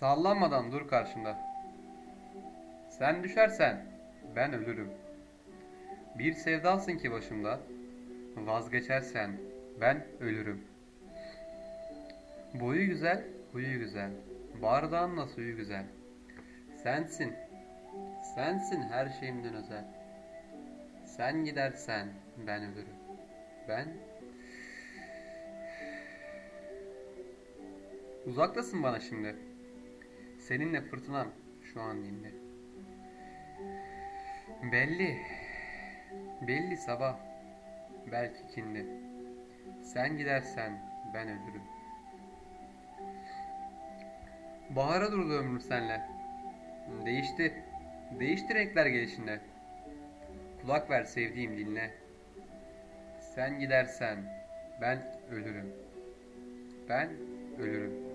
Sallanmadan dur karşımda. Sen düşersen ben ölürüm. Bir sevdalsın ki başımda. Vazgeçersen ben ölürüm. Boyu güzel, huyu güzel. Bardağınla suyu güzel. Sensin, sensin her şeyimden özel. Sen gidersen ben ölürüm. Ben Uzaktasın bana şimdi. Seninle fırtınam şu an dinde. Belli. Belli sabah. Belki kindi. Sen gidersen ben ölürüm. Bahara durdu ömrüm senle. Değişti. Değişti renkler gelişinde. Kulak ver sevdiğim dinle. Sen gidersen ben ölürüm. Ben ölürüm.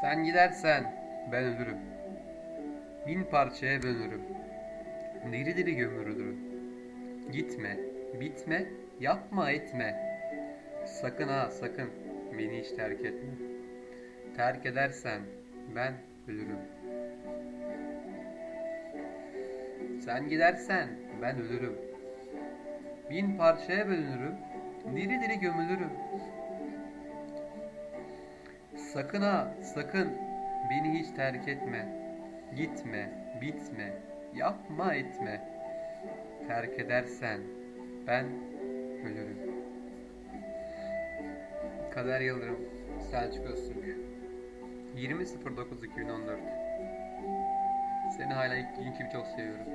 Sen gidersen ben ölürüm. Bin parçaya bölünürüm. Diri diri gömülürüm. Gitme, bitme, yapma etme. Sakın ha sakın beni hiç terk etme. Terk edersen ben ölürüm. Sen gidersen ben ölürüm. Bin parçaya bölünürüm. Diri diri gömülürüm. Sakın ha, sakın beni hiç terk etme. Gitme, bitme, yapma etme. Terk edersen ben ölürüm. Kader Yıldırım, Selçuk Öztürk. 20.09.2014 Seni hala ilk günkü gibi çok seviyorum.